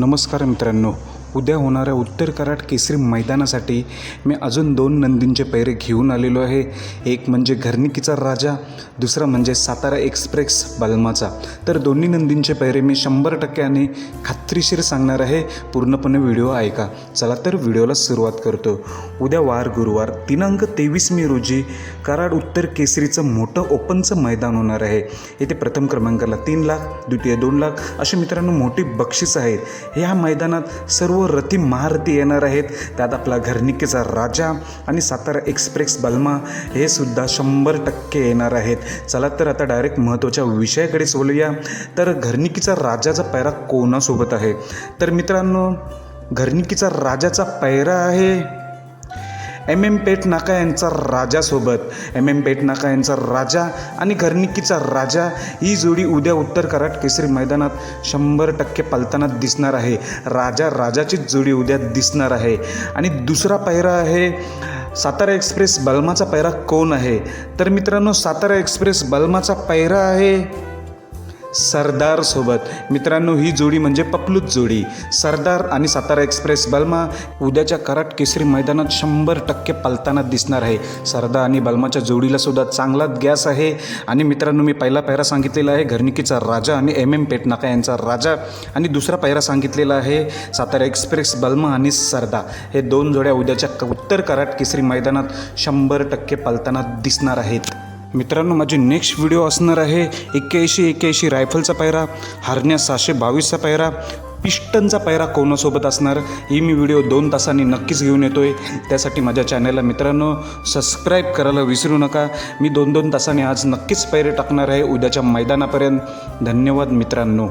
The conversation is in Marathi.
नमस्कार मित्रांनो. उद्या होणाऱ्या उत्तर कराड केसरी मैदानासाठी मी अजून दोन नंदींचे पैरे घेऊन आलेलो आहे. एक म्हणजे घरनिकीचा राजा दुसरा म्हणजे सातारा एक्सप्रेस बलमाचा. तर दोन्ही नंदींचे पैरे मी शंभर टक्क्याने खात्रीशीर सांगणार आहे. पूर्णपणे व्हिडिओ ऐका. चला तर व्हिडिओला सुरुवात करतो. उद्या वार गुरुवार दिनांक तेवीस मे रोजी कराड उत्तर केसरीचं मोठं ओपनचं मैदान होणार आहे. येथे प्रथम क्रमांकाला तीन लाख द्वितीय दोन लाख असे मित्रांनो मोठी बक्षीस आहेत. ह्या मैदानात सर्व रथी महारथी येणार आहेत. त्यात आपला घरनिकेचा राजा आणि सातारा एक्सप्रेस बल्मा हे सुद्धा शंभर टक्के येणार आहेत. चला तर आता डायरेक्ट महत्त्वाच्या विषयाकडे बोलूया तर घरनिकीचा राजाचा पैरा कोणासोबत आहे? तर मित्रांनो घरनिकीचा राजाचा पैरा आहे एम एम पेट नाका यांचा राजासोबत एम एम पेट नाका यांचा राजा आणि घरनिकीचा राजा ही जोडी उद्या उत्तर कराड केसरी मैदानात शंभर टक्के पालताना दिसणार आहे. राजा राजाचीच जोडी उद्या दिसणार आहे. आणि दुसरा पायरा आहे सातारा एक्सप्रेस बलमाचा पायरा कोण आहे? तर मित्रांनो सातारा एक्सप्रेस बलमाचा पायरा आहे सरदारसोबत मित्रांनो ही जोडी म्हणजे पपलूच जोडी. सरदार आणि सातारा एक्सप्रेस बल्मा उद्याच्या कराट केसरी मैदानात शंभर टक्के पालताना दिसणार आहे. सरदार आणि बल्माच्या जोडीला सुद्धा चांगलाच गॅस आहे. आणि मित्रांनो मी पहिला पायरा सांगितलेला आहे घरनिकीचा राजा आणि एम एम पेटनाका यांचा राजा. आणि दुसरा पायरा सांगितलेला आहे सातारा एक्सप्रेस बल्मा आणि सरदा हे दोन जोड्या उद्याच्या उत्तर कराट केसरी मैदानात शंभर टक्के पालताना दिसणार आहेत. मित्रांनो माझी नेक्स्ट व्हिडिओ असणार आहे एक्क्याऐंशी एक्क्याऐंशी रायफलचा पायरा हरण्या सहाशे बावीसचा पायरा पिस्टनचा पायरा कोणासोबत असणार? ही मी व्हिडिओ दोन तासांनी नक्कीच घेऊन येतो आहे त्यासाठी माझ्या चॅनलला मित्रांनो सबस्क्राईब करायला विसरू नका. मी दोन दोन तासांनी आज नक्कीच पायरे टाकणार आहे उद्याच्या मैदानापर्यंत. धन्यवाद मित्रांनो.